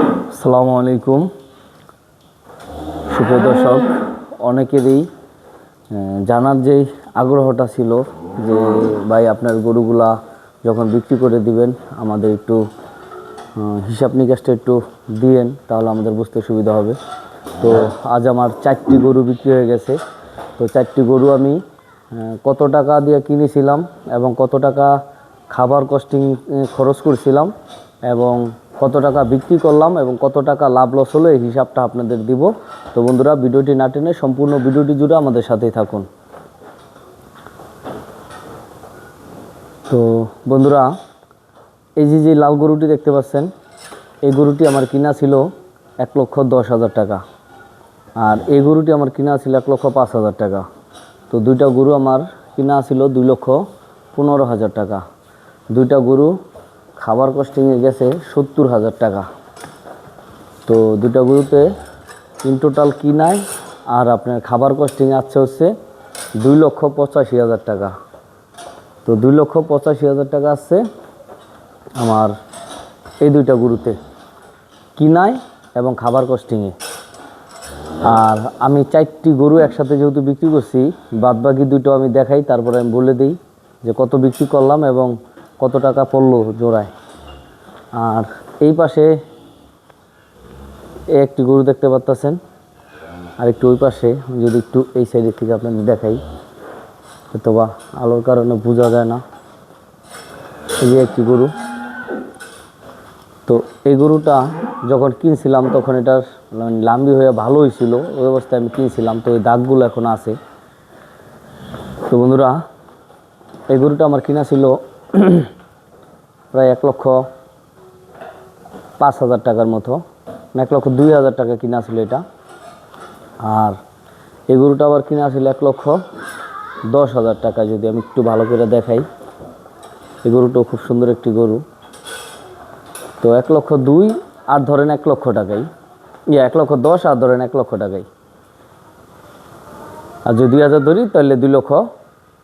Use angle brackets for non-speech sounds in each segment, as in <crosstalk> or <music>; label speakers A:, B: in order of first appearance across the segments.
A: আসসালামু আলাইকুম। সুপ্রিয় দর্শক, অনেকেরই জানার যেই আগ্রহটা ছিল যে, ভাই, আপনার গরুগুলা যখন বিক্রি করে দিবেন, আমাদের একটু হিসাব নিকাশটা একটু দিয়েন, তাহলে আমাদের বুঝতে সুবিধা হবে। তো আজ আমার চারটি গরু বিক্রি হয়ে গেছে। তো চারটি গরু আমি কত টাকা দিয়ে কিনেছিলাম এবং কত টাকা খাবার কস্টিং খরচ করছিলাম এবং কত টাকা বিক্রি করলাম এবং কত টাকা লাভ লস হলো, এই হিসাবটা আপনাদের দিব। তো বন্ধুরা, ভিডিওটি না টেনে সম্পূর্ণ ভিডিওটি জুড়ে আমাদের সাথেই থাকুন। তো বন্ধুরা, এই যে যে লাল গরুটি দেখতে পাচ্ছেন, এই গরুটি আমার কিনা ছিল এক লক্ষ দশ হাজার টাকা। আর এই গরুটি আমার কিনা ছিল এক লক্ষ পাঁচ হাজার টাকা। তো দুইটা গরু আমার কিনা ছিল দুই লক্ষ পনেরো হাজার টাকা। দুইটা গরু খাবার কস্টিংয়ে গেছে সত্তর হাজার টাকা। তো দুইটা গরুতে ইন টোটাল কিনায় আর আপনার খাবার কস্টিংয়ে আছে হচ্ছে দুই লক্ষ পঁচাশি হাজার টাকা। তো দুই লক্ষ পঁচাশি হাজার টাকা আসছে আমার এই দুইটা গরুতে। কিনায় এবং খাবার কস্টিংয়ে আর আমি চারটি গরু একসাথে যেহেতু বিক্রি করছি, বাদবাকি দুটো আমি দেখাই, তারপরে আমি বলে দিই যে কত বিক্রি করলাম এবং কত টাকা পড়ল জোড়ায়? আর এই পাশে একটি গরু দেখতে পাচ্ছেন আর একটু ওই পাশে যদি একটু এই সাইডের থেকে আপনাদের দেখাই হয়তো বা আলোর কারণে বোঝা যায় না। এই যে একটি গরু। তো এই গরুটা যখন কিনছিলাম তখন এটার মানে লাম্বি হয়ে ভালো হয়েছিল ওই অবস্থায় আমি কিনছিলাম, তো ওই দাগগুলো এখন আছে। তো বন্ধুরা, এই গরুটা আমার কিনা ছিল <coughs> প্রায় এক লক্ষ পাঁচ হাজার টাকার মতো। এক লক্ষ দুই হাজার টাকা কিনা ছিল এটা। আর এই গরুটা আবার কিনা ছিল এক লক্ষ দশ হাজার টাকা, যদি আমি একটু ভালো করে দেখাই। এই গরুটাও খুব সুন্দর একটি গরু। তো এক লক্ষ দুই আর ধরেন এক লক্ষ টাকাই। ইয়ে এক লক্ষ দশ আর ধরেন এক লক্ষ টাকাই। আর যদি দুই হাজার ধরি, তাহলে দুই লক্ষ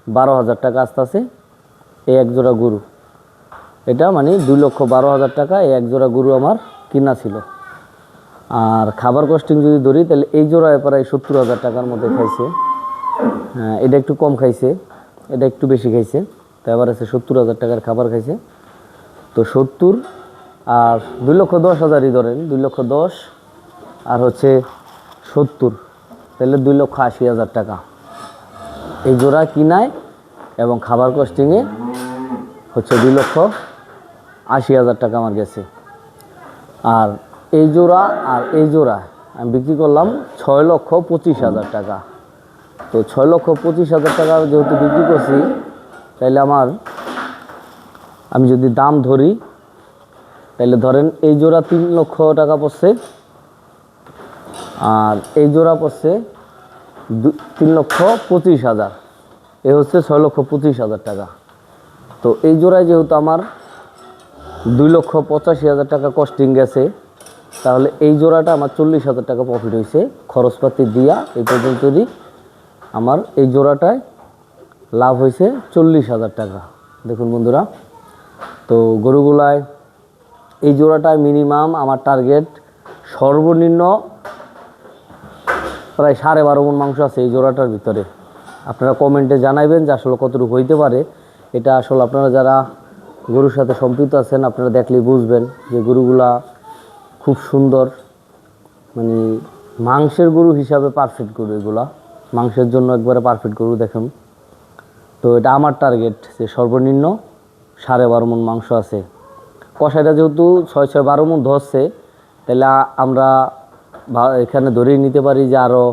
A: বারো হাজার টাকা আস্তে আস্তে এই এক জোড়া গরু। এটা মানে দুই লক্ষ বারো হাজার টাকা এই এক জোড়া গরু আমার কিনা ছিল। আর খাবার কস্টিং যদি ধরি, তাহলে এই জোড়ায় প্রায় সত্তর হাজার টাকার মধ্যে খাইছে। হ্যাঁ এটা একটু কম খাইছে, এটা একটু বেশি খাইছে, তো এবার আছে সত্তর হাজার টাকার খাবার খাইছে। তো সত্তর আর দুই লক্ষ দশ হাজারই ধরেন, দুই লক্ষ দশ আর হচ্ছে সত্তর, তাহলে দুই লক্ষ আশি হাজার টাকা। এই জোড়া কিনায় এবং খাবার কস্টিংয়ে হচ্ছে দুই লক্ষ আশি হাজার টাকা আমার গেছে। আর এই জোড়া, আর এই জোড়া আমি বিক্রি করলাম ছয় লক্ষ পঁচিশ হাজার টাকা। তো ছয় লক্ষ পঁচিশ হাজার টাকা যেহেতু বিক্রি করছি, তাইলে আমার, আমি যদি দাম ধরি তাহলে ধরেন এই জোড়া তিন লক্ষ টাকা পড়ছে, আর এই জোড়া পড়ছে তিন লক্ষ পঁচিশ হাজার। এ হচ্ছে ছয় লক্ষ পঁচিশ হাজার টাকা। তো এই জোড়ায় যেহেতু আমার দুই লক্ষ পঁচাশি হাজার টাকা কস্টিং গেছে, তাহলে এই জোড়াটা আমার চল্লিশ হাজার টাকা প্রফিট হয়েছে। খরচপাতি দিয়া এই পর্যন্তই আমার এই জোড়াটায় লাভ হয়েছে চল্লিশ হাজার টাকা। দেখুন বন্ধুরা, তো গরুগুলায় এই জোড়াটায় মিনিমাম আমার টার্গেট সর্বনিম্ন প্রায় সাড়ে বারো মন মাংস আছে এই জোড়াটার ভিতরে। আপনারা কমেন্টে জানাইবেন যে আসলে কতটুকু হইতে পারে। এটা আসলে আপনারা যারা গরুর সাথে সম্পৃক্ত আছেন, আপনারা দেখলেই বুঝবেন যে গরুগুলা খুব সুন্দর মানে মাংসের গরু হিসাবে পারফেক্ট গরু এগুলা। মাংসের জন্য একবারে পারফেক্ট গরু দেখেন। তো এটা আমার টার্গেট যে সর্বনিম্ন সাড়ে বারো মন মাংস আছে। কষাইটা যেহেতু ছয় ছয়, বারো মন ধরছে, তাহলে আমরা এখানে ধরেই নিতে পারি যে আরও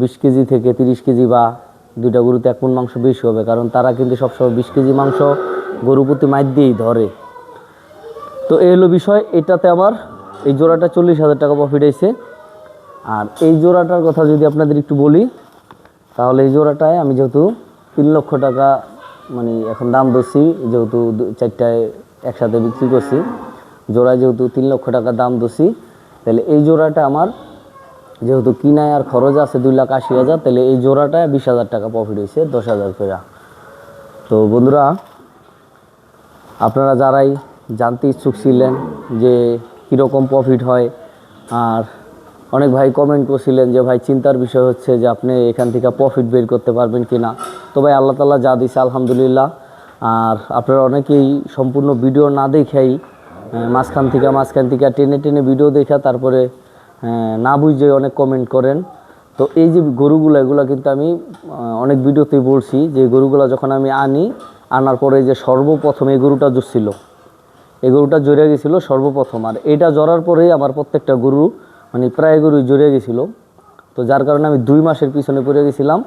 A: বিশ কেজি থেকে তিরিশ কেজি বা দুইটা গরুতে এক মন মাংস বেশি হবে, কারণ তারা কিন্তু সবসময় বিশ কেজি মাংস গরু প্রতি মাইর দিয়েই ধরে। তো এই হলো বিষয়, এটাতে আমার এই জোড়াটা চল্লিশ হাজার টাকা প্রফিট হয়েছে। আর এই জোড়াটার কথা যদি আপনাদের একটু বলি, তাহলে এই জোড়াটায় আমি যেহেতু তিন লক্ষ টাকা মানে এখন দাম ধরছি যেহেতু চারটায় একসাথে বিক্রি করছি, জোড়ায় যেহেতু তিন লক্ষ টাকা দাম ধরছি তাহলে এই জোড়াটা আমার যেহেতু কিনায় আর খরচ আছে দুই লাখ আশি হাজার, তাহলে এই জোড়াটায় বিশ হাজার টাকা প্রফিট হয়েছে, দশ হাজার করে। তো বন্ধুরা, আপনারা যারাই জানতে ইচ্ছুক ছিলেন যে কীরকম প্রফিট হয়, আর অনেক ভাই কমেন্ট করছিলেন যে ভাই চিন্তার বিষয় হচ্ছে যে আপনি এখান থেকে প্রফিট বের করতে পারবেন কি না তো ভাই আল্লাহ তালা যা দিছে, আলহামদুলিল্লাহ। আর আপনারা অনেকেই সম্পূর্ণ ভিডিও না দেখেই মাঝখান থেকে মাঝখান থেকে টেনে টেনে ভিডিও দেখা, তারপরে না বুঝে অনেক কমেন্ট করেন। তো এই যে গরুগুলো, এগুলো কিন্তু আমি অনেক ভিডিওতেই বলছি যে গরুগুলো যখন আমি আনি, আনার পরে যে সর্বপ্রথম এই গরুটা জুসছিল এই গরুটা জড়িয়ে গেছিল সর্বপ্রথম। আর এটা জড়ার পরেই আমার প্রত্যেকটা গরু মানে প্রায় গরুই জড়িয়ে গেছিল। তো যার কারণে আমি দুই মাসের পিছনে পড়ে গেছিলাম।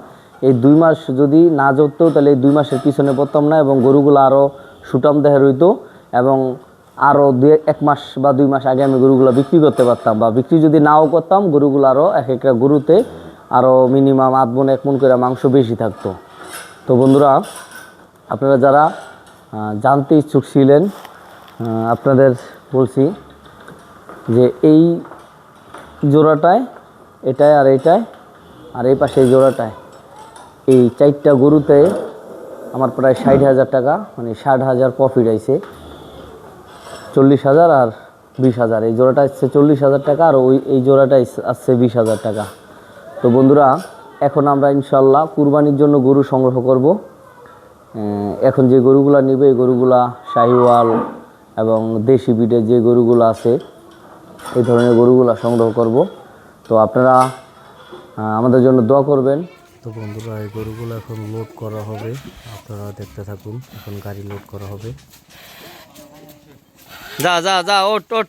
A: এই দুই মাস যদি না জড়তো, তাহলে এই দুই মাসের পিছনে পড়তাম না এবং গরুগুলো আরও সুটাম দেহের হইতো এবং আরও দু এক মাস বা দুই মাস আগে আমি গরুগুলো বিক্রি করতে পারতাম বা বিক্রি যদি নাও করতাম, গরুগুলো আরও এক একটা গরুতে আরও মিনিমাম আধ মন, এক মন করে মাংস বেশি থাকতো। তো বন্ধুরা, আপনারা যারা জানতে ইচ্ছুক ছিলেন আপনাদের বলছি যে এই জোড়াটায়, এটায় আর এইটায়, আর এই পাশে এই জোড়াটায়, এই চারটা গরুতে আমার প্রায় ষাট হাজার টাকা মানে ষাট হাজার প্রফিট আইছে। চল্লিশ হাজার আর বিশ হাজার। এই জোড়াটা আসছে চল্লিশ হাজার টাকা আর ওই এই জোড়াটা আসছে বিশ হাজার টাকা। তো বন্ধুরা, এখন আমরা ইনশাল্লাহ কুরবানির জন্য গরু সংগ্রহ করব। এখন যে গরুগুলা নিবে, এই গরুগুলা শাহিওয়াল এবং দেশি বিটের যে গরুগুলো আছে, এই ধরনের গরুগুলা সংগ্রহ করব। তো আপনারা আমাদের জন্য দোয়া করবেন।
B: তো বন্ধুরা, এই গরুগুলো এখন লোড করা হবে। আপনারা দেখতে থাকুন, এখন গাড়ি লোড করা হবে।
A: যা যা যা ওট ওট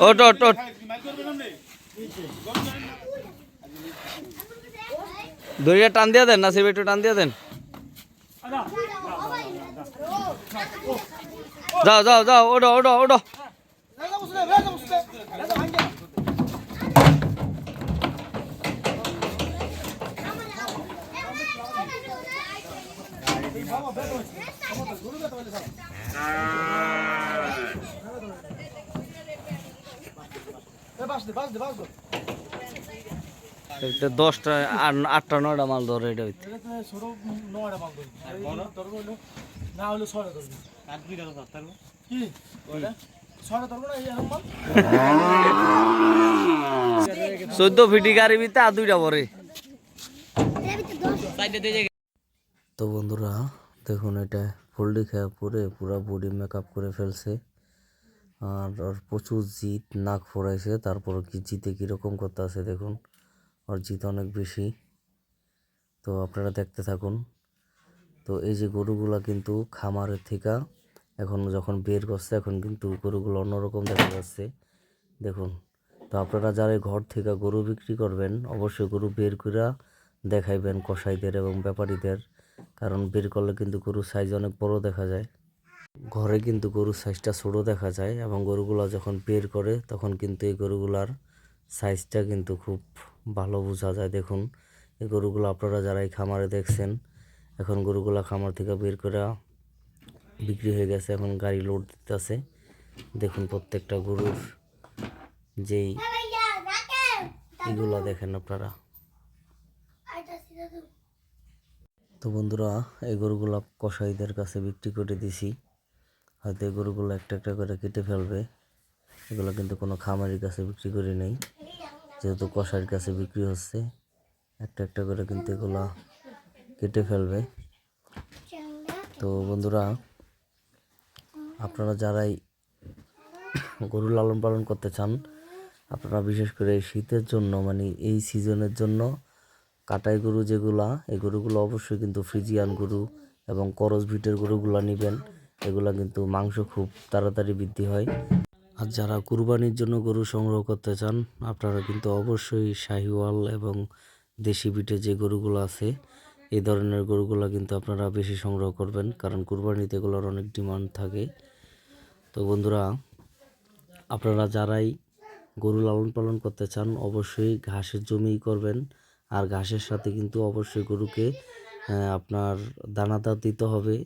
A: ওট ওট ওট দড়িয়া টান দিয়া দেন নাসিব একটু টান দিয়া দেন। যাও যাও যাও ওডো ওডো ওডো দশটা আট- আটটা নয়টা মাল ধরে এটা হইতে।
C: না হলে ছয়টা ধরবি কি ছয়টা ধরবো না এই
A: চোদ্দ ফিটি গাড়ি ভিতরে আর দুইটা ভরে
B: তো বন্ধুরা, দেখুন এটা ফোল্ডি খেয়া পরে পুরো বডি মেকআপ করে ফেলছে। আর ওর প্রচুর জিত নাক ফোড়াইছে, তারপর কি জিতে কীরকম করতে আছে দেখুন। ওর জিত অনেক বেশি। তো আপনারা দেখতে থাকুন। তো এই যে গরুগুলা কিন্তু খামারের থেকে এখন যখন বের করছে, এখন কিন্তু গরুগুলো অন্যরকম দেখা যাচ্ছে। দেখুন, তো আপনারা যারা ঘর থেকে গরু বিক্রি করবেন, অবশ্যই গরু বের করে দেখাইবেন কসাইদের এবং ব্যাপারীদের। কারণ বের করলে কিন্তু গরুর সাইজ অনেক বড় দেখা যায়। ঘরে কিন্তু গরুর সাইজটা ছোটো দেখা যায় এবং গরুগুলা যখন বের করে তখন কিন্তু এই গরুগুলার সাইজটা কিন্তু খুব ভালো বোঝা যায়। দেখুন এই গরুগুলো আপনারা যারা এই খামারে দেখছেন এখন গরুগুলা খামার থেকে বের করে বিক্রি হয়ে গেছে এখন গাড়ি লোড দিতেছে। দেখুন প্রত্যেকটা গরুর যেই এগুলো দেখেন আপনারা। তো বন্ধুরা, এই গরুগুলা কষাইদের কাছে বিক্রি করে দিছি। হয়তো এই গরুগুলো একটা একটা করে কেটে ফেলবে। এগুলো কিন্তু কোনো খামারির কাছে বিক্রি করি নেই। যেহেতু কসাইয়ের কাছে বিক্রি হচ্ছে, একটা একটা করে কিন্তু এগুলা কেটে ফেলবে। তো বন্ধুরা, আপনারা যারাই গরু লালন পালন করতে চান, আপনারা বিশেষ করে শীতের জন্য মানে এই সিজনের জন্য কাটাই গরু যেগুলা, এই গরুগুলো অবশ্যই কিন্তু ফ্রিজিয়ান গরু এবং করস ভিটের গরুগুলো নেবেন। এগুলা কিন্তু মাংস খুব তাড়াতাড়ি বৃদ্ধি হয়। আর যারা কুরবানির জন্য গরু সংগ্রহ করতে চান, আপনারা কিন্তু অবশ্যই শাহিওয়াল এবং দেশি বিটে যে গরুগুলো আছে, এই ধরনের গরুগুলো কিন্তু আপনারা বেশি সংগ্রহ করবেন, কারণ কুরবানিতে এগুলোর অনেক ডিমান্ড থাকে। তো বন্ধুরা, আপনারা যারাই গরু লালন পালন করতে চান, অবশ্যই ঘাসের জমি করবেন। আর ঘাসের সাথে কিন্তু অবশ্যই গরুকে আপনার দানাদার দিতে হবে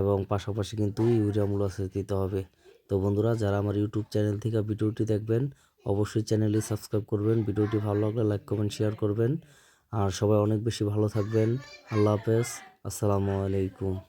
B: এবং পাশাপাশি কিন্তু ইউরিয়া মূলাসেচ দিতে হবে। তো বন্ধুরা, যারা আমার ইউটিউব চ্যানেল থেকে ভিডিওটি দেখবেন,
A: অবশ্যই চ্যানেলটি সাবস্ক্রাইব করবেন, ভিডিওটি ভালো লাগলে লাইক, কমেন্ট, শেয়ার করবেন। আর সবাই অনেক বেশি ভালো থাকবেন। আল্লাহ হাফেজ, আসসালামু আলাইকুম।